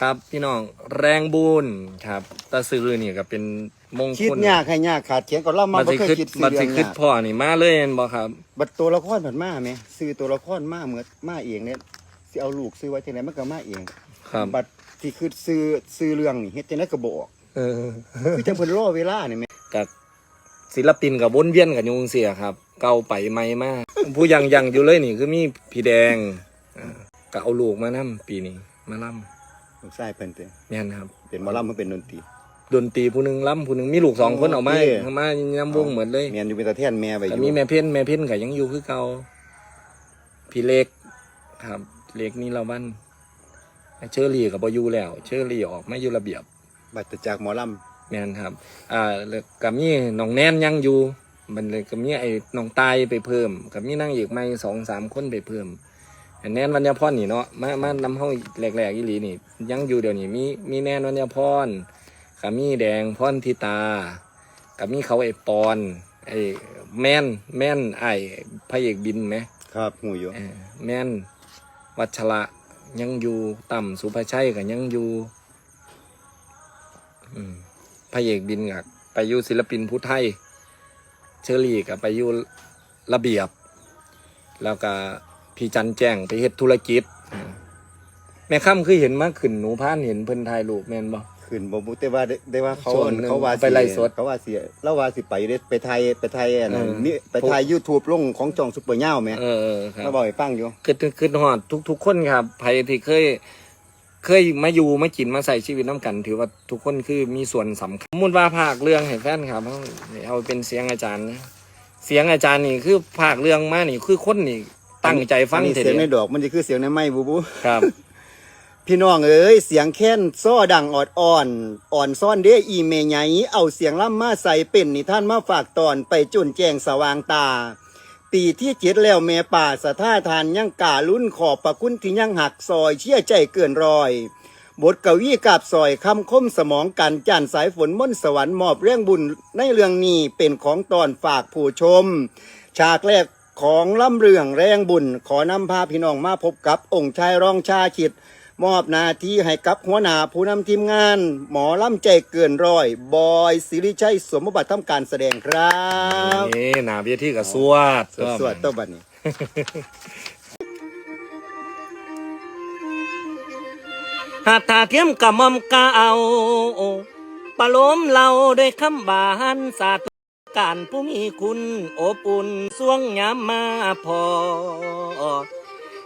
ครับ พี่น้องแรงบุญครับตาซื้อนี่ก็เป็นมงคิดคลยากให้ยากขาดเขียนก็เล่ามาบัดบ่สิเคยคิดคิดซื้บัอดเรื่สิองคิดยากพ่อนี่มาเลยเห็นบ่ครับบัดตัวละครผันมาไหมซื้อตัวละครมาเหมือนมาเองเนี่ยสิเอาลูกซื้อไว้ที่ไหนมันก็มาเองครับบัดที่คือซื้อซื้อเรื่องนี่เฮ็ดจังได๋ก็บ่ออกเออคือจังเพิ่นรอเวลานี่แหมกับศิลปินกับวนเวียนกับยุงเสียครับ เก่าไปใหม่มากผู้ยังยังอยู่เลยนี่คือมีพี่แดงอ่าก็เอาลูกมานํปีนี้มาล่ ลูกชายเพิ่นเด้ำแม่นครับ เป็นหมอลำมันเป็นดนตรีดนตรีผู้หนึงล่ำผู้หนึงมีลูกสองคนออกมาโอเคเอามายำวงเหมือนเลยแม่นอยู่เป็นตาแทนแม่ไว้อแต่ยู่มีแม่เพ่นแม่เพ่นก็ยังอยู่คือเก่าพี่เล็กครับ เล็กนี่เราบ้านเชอรี่กับบอยู่แล้ว เชอรี่ออกมาอยู่ระเบียบ บัดจากหมอลำแม่นครับ อ่าแล้วกับมีน้องแนนยังอยู่ มันเลยกับมีไอ้น้องตายไปเพิ่ม กับมีนั่งอีกไม่สองสามคนไปเพิ่มอัน แนนวัญญาพรนี่เนาะมามานำเข้าแหลกๆอีหลีนี่ ยังอยู่เดี๋ยวนี้มีมีแนนวัญญาพรกับมีแดงพรทิตากับมีเขาไอ้ปอนไอ้แม่นแม่นไอ้พระเอกบินไหมครับหูอยู่เออแม่นวัชระยังอยู่ต่ำสุภาชัยกับยังอยู่อืมพระเอกบินกับไปอยู่ศิลปินผู้ไทย เชอรี่กับไปอยู่ระเบียบ แล้วก็ พี่จันแจ้งไปเฮ็ดธุรกิจอืมแม่ค่ำคือเห็นมาขึ้นหนูพานเห็นเพิ่นถ่ายรูปแม่นบ่ ขึ้นบ่บุแต่ว่าได้ได้ว่าเขาส่วนหนึ่งเขาว่าไปไล่สดเขาว่าสิแล้วว่าสิไปเด้ไปไทยไปไทยอันนั้นเออ นี่ไปไทย YouTube ลงของจองซุปเปอร์เหย้าแหมเออเออครับ มาบอกให้ฟังอยู่ คือคือหอดทุกทุกคนครับใครที่เคย เคยมาอยู่มากินมาใส่ชีวิตน้ำกัน ถือว่าทุกคนคือมีส่วนสำคัญสมมุดว่าภาคเรื่องให้แฟนครับเอาเอาเป็นเสียงอาจารย์นะเสียงอาจารย์นี่คือภาคเรื่องมานี่คือคนนี่ ตั้งใจฟังอันนี้เถิดเสียงในเดียวดอกมันจะคือเสียงในไม้บูบูครับ พี่น้องเอ้ยเสียงแค้นซ้อดังออดอ่อน อ่อนซ่อนเด้อีเมใหญ่เอาเสียงล่ำมาใส่เป็นนิท่านมาฝากตอนไปจุนแจงสว่างตา ปีที่เจ็ดแล้วแม่ป่าสะท่าทานยังกาลุ้นขอบประคุณที่ยังหักซอยเชี่ยใจเกินรอยบทกวีกาบซอยคำคมสมองกันจันสายฝนม่นต์สวรรค์มอบเรื่องบุญในเรื่องนี้เป็นของตอนฝากผู้ชม ฉากแรก ของล่ำเรื่องแรงบุญ ขอนำพาพี่น้องมาพบกับองค์ชายรองชาคิดมอบหนาที่ให้กับหัวหน้าผู้นำทีมงาน หมอล่ำใจเกินร้อย บอยสิริชัยสวมบัติทำการแสดงครับนี่หนาเบียที่กับสวดสวดสวดตัวบัดนี้หาตาเทียมกับมอมกาเอาปะโลมเราด้วยคำบานสาธุ การผู้มีคุณอบอุ่นสวงยามมาพอ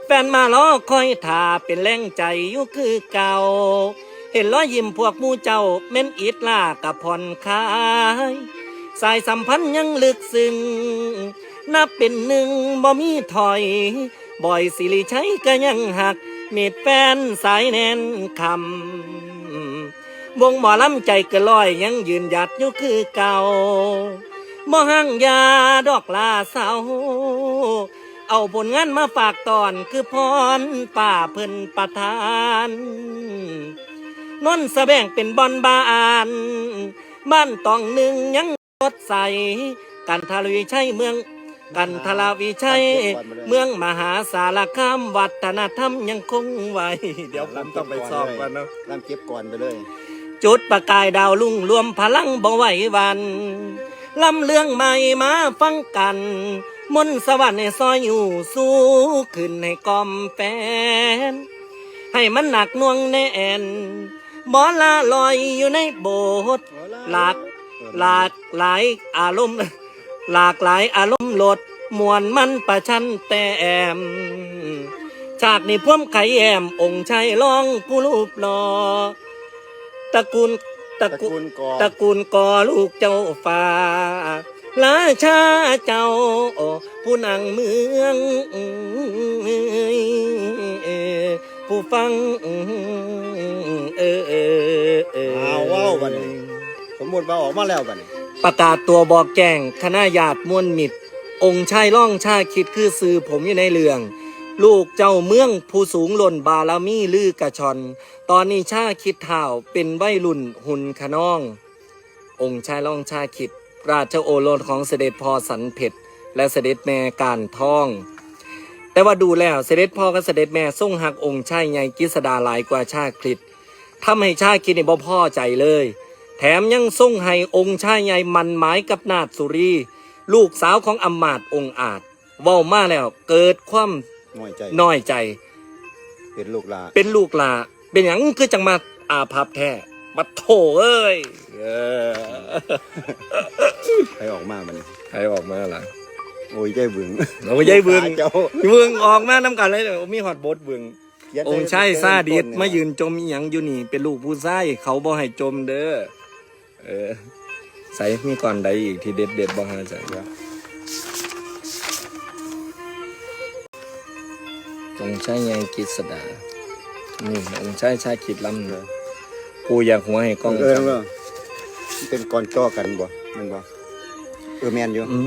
แฟนมาล้อคอยท่าเป็นแรงใจอยู่คือเก่า เห็นล้อยิ้มพวกมูเจ้าเม่นอิดลากับผ่อนคลาย สายสัมพันธ์ยังลึกซึ้งนับเป็นหนึ่งบ่มีถอย บ่อยสิริชัยก็ยังหักม็ดแฟนสายแน่นคำวงหมอลำใจกนลอยยังยืนหยัดอยู่คือเก่า บ่ห่างยาดอกลาเศร้าเอาผลงานมาฝากตอนคือพรป่าเพิ่นประทานนนสะแบงเป็นบอนบานบ้านตองหนึ่งยังรถใสกันทาลวิชัยเมืองกันทลาวิชัยเมืองมหาสารคามวัฒนธรรมยังคงไว้ เดี๋ยวผมต้องไปสอบก่อนนะล่ำเก็บก่อนไปเลย จุดประกายดาวลุ่งรวมพลังบ่ไหววัน ลำเรื่องใหม่มาฟังกัน มนสวรรค์ในซอยอยู่สู้ขึ้นให้กอมแฟน ให้มันหนักน่วงแน่นบ่ละลอยอยู่ในโบสถ์หลากหลากหลายอารมณ์ หลากหลายอารมณ์ลดมวนมันประชันแต่แอมฉากนี้พ่วมไข่แอมองค์ชัยร้องผู้รูปหลอตระกูล ตระตระกูกูลลกอตระกูลกอลูกเจ้าฟ้าราชาเจ้า ผู้นางเมือง ผู้ฟัง เออเออเอออ้าวว้าวบัดนี้สมมติว่าออกมาแล้วบัดนี้ประกาศตัวบอกแจ้งคณะญาติมวลมิตร องค์ชายล่องชาคิดคือสื่อผมอยู่ในเรื่อง ลูกเจ้าเมืองผู้สูงหล่นบารมีลือกระชอน ตอนนี้ชาคิดเท่าเป็นวัยรุ่นหุ่นขนอง องค์ชายล่องชาคิด ราชโอรสของเสด็จพ่อสันเพชรและเสด็จแม่การทอง แต่ว่าดูแล้วเสด็จพ่อกับเสด็จแม่ทรงหักองค์ชายใหญ่กิสดาหลายกว่าชาคริตทำให้ชาคิดในบ่พ่อใจเลย แถมยังทรงให้องค์ชายใหญ่มันหมายกับนาฏสุรี ลูกสาวของอำมาตย์องค์อาจเว้ามาแล้วเกิดความ น้อยใจน้อยใจ เป็นลูกหลานเป็นลูกหลาเป็นอย่างคือจังมาอาภัพแท้บัดโถเอ้ยเออใครออกมามันใครออกมาล่ะโอ้ยใจบึงโอ้ยยายเบึงเจ้าเบึงออกมาน้ำกันเลยมีฮอดบดเบึงเขียนองค์ชายซาดิสต้นมายืนจมอหยังอยู่นี่ เป็นลูกผู้ชายเขาบ่ให้จมเด้อเออใส่มีก่อนใดอีกที่เด็ดเด็ดๆบ่ฮาใจเองค์ชายใหญ่กิษดานี่องค์ชายชายคิดลำเด้อกูอยากหัวให้กล้องเออเออเป็นก่อนจ่อกันบ่แมันบ่เออแมนอยู่อื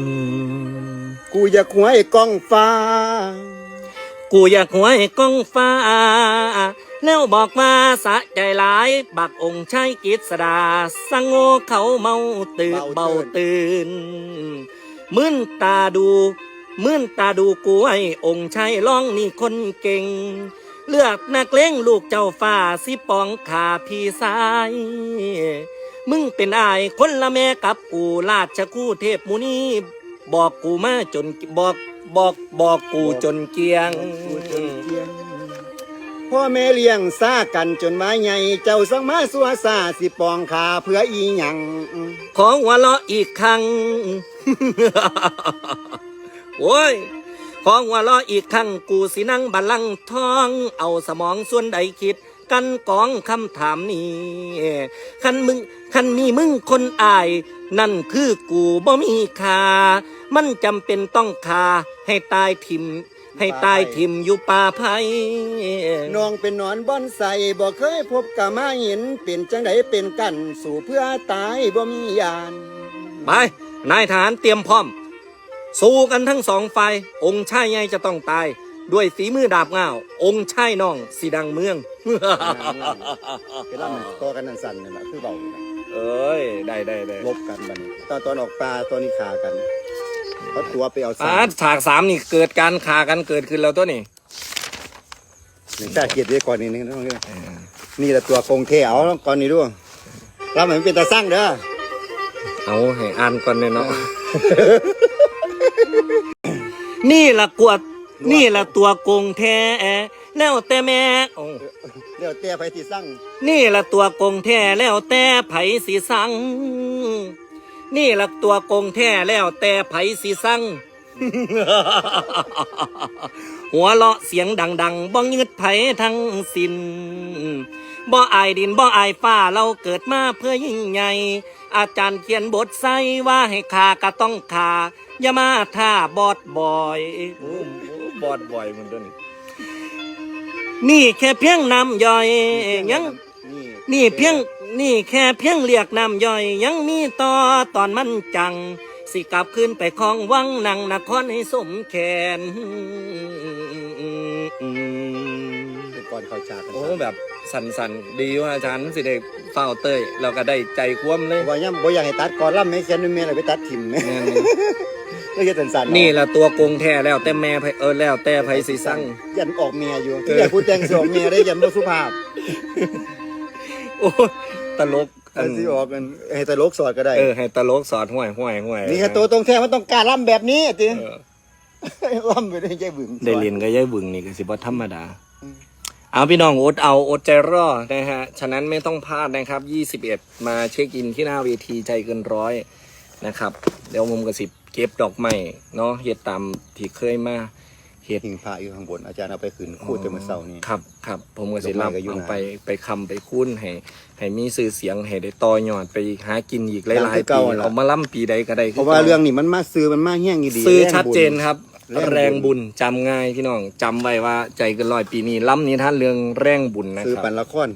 มกูอยากหวยกล้องฟ้า กูอยากหัวให้กล้องฟ้า แล้วบอกว่าสะใจหลาย บักองค์ชายกิษดาสังโงเขาเมาตื่นเบาตื่นมื่นตาดู มื่นตาดูกูไอ้องค์ชายร้องนี่คนเก่ง เลือกนักเลงลูกเจ้าฟ้าสิปองขาพี่สาย มึงเป็นอายคนละแม่กับกูราชคู่เทพมุนีบอกกูมาจนบอกบอกบอกกูจนเกียงกูจนเกียงพ่อแม่เลี้ยงซากันจนไม้ใหญ่เจ้าสังมาสัวซาสิปองขาเพื่ออีหยัง ของหัวเราะอีกครั้ง โว้ยของหัวเราะอีกครั้งกูสินั่งบัลลังก์ทอง เอาสมองส่วนใดคิด กันกองคำถามนี้คันมึงคันมีมึงคนอาย นั่นคือกูบ่มีค่ามันจำเป็นต้องคาให้ตายทิมให้ตายทิมอยู่ป่าไผ่น้องเป็นหนอนบอนใส่บ่เคยพบกะมาเห็นเป็นจังไดเป็นกันสู่เพื่อตายบ่มียาน ไป นายทหารเตรียมพร้อม สู้กันทั้งสองฝ่ายองค์ชายใหญ่จะต้องตาย ด้วยฝีมือดาบเงาองค์ชายน้องสีดังเมืองเป็นล่ำต่อกันนั่นสั่นนี่แหละคือเบานี่ล่ะเอ้ย ได้ได้ได้ลบกันบัดนี้ตอนตอนออกปลาตอนนี้ขากันเขาตัวไปเอาปาสาดฉากสามนี่เกิดการขากันเกิดขึ้นแล้วตัวนี่หนึ่งชาติเกียรติไว้ก่อนนิดนึงต้องเรื่องนี่แหละตัวโกงเทเอาก่อนนี้ด้วยรับมันเป็นตาสร้างเด้อเอาให้อ่านก่อนเลยเนาะ นี่ละกวด นี่ละตัวโกงแท้แล้วแต่แม่โอ้เดี๋ยวเตี้ยไปที่สร้างนี่ละตัวโกงแท้แล้วแต่ไผสีสังนี่ละตัวโกงแท้แล้วแต่ไผสีสังหัวเราะเสียงดังๆบ้องยึดไผทั้งสิน บ่อายดินบ่อายฟ้าเราเกิดมาเพื่อยิ่งใหญ่อาจารย์เขียนบทใส่ว่าให้ขาก็ต้องขาอย่ามาท่าบอดบอยโอ้โหบอดบอยมันตัวนี้นี่แค่เพียงน้ำย่อยยังนี่เพียงนี่แค่เพียงเรียกน้ำย่อย ยังมีต่อตอนมันจัง สิกลับขึ้นไปคลองวังนังนครให้สมแขนเป็น ก่อนเขาฉากกันโอ้ แบบสันสันๆ ดีว่าอาจารย์สิได้เฝ้าเต้ยเราก็ได้ใจคว่ำเลยว่าย่ำบ่อยากให้ตัดก่อนล่ำไม่เขียนไม่แม่อะไรไปตัดถิ่มไหมแม่นแล้วจะสั่นๆนี่ละตัวโกงแท้แล้วแต่แม่ไผเออแล้วแต่ไผสิสั่งยันออกเมียอยู่ที่อยากพูดแต่งสองเมียได้ยันบ่สุภาพ โอ้ยตลกเออที่ออกกันให้ตลกสอดก็ได้เออให้ตลกสอดห่วยห่วยห่วยนี่แค่ตัวตรงแท้มันต้องการล่ำแบบนี้ติเออล่ำไปได้ใจบึงได้เรียนก็ย่ายบึงนี่ก็สิบ่ธรรมดาอืม เอาพี่น้องอดเอาอดใจรอนะฮะ ฉะนั้นไม่ต้องพลาดนะครับ 21 มาเช็คอินที่หน้าเวทีใจเกินร้อยนะครับ เดี๋ยวมุมกระสิบเก็บดอกไม้เนาะเฮ็ดตามที่เคยมาเฮ็ดหิงพระอยู่ข้างบนอาจารย์เอาไปขึ้นคูดแต่เมื่อเช้านี้ครับครับผมก็สิดอกไม้รับก็อยู่เอานะไปไปคำไปคุ้นให้ให้มีสื่อเสียงให้ได้ต่อยอดไปหากินอีกหลายๆปีเอามาล่ำปีใดก็ได้เพราะว่าเรื่องนี้มันมาซื้อมันมาแห้งดีซื้อแรงบุญชัดเจนครับ แรงบุญแรงบุญจำง่ายพี่น้องจำไว้ว่าใจเกินร้อยปีนี้ล้ำนี้ท่านเรื่องแรงบุญนะคือครับปันละคร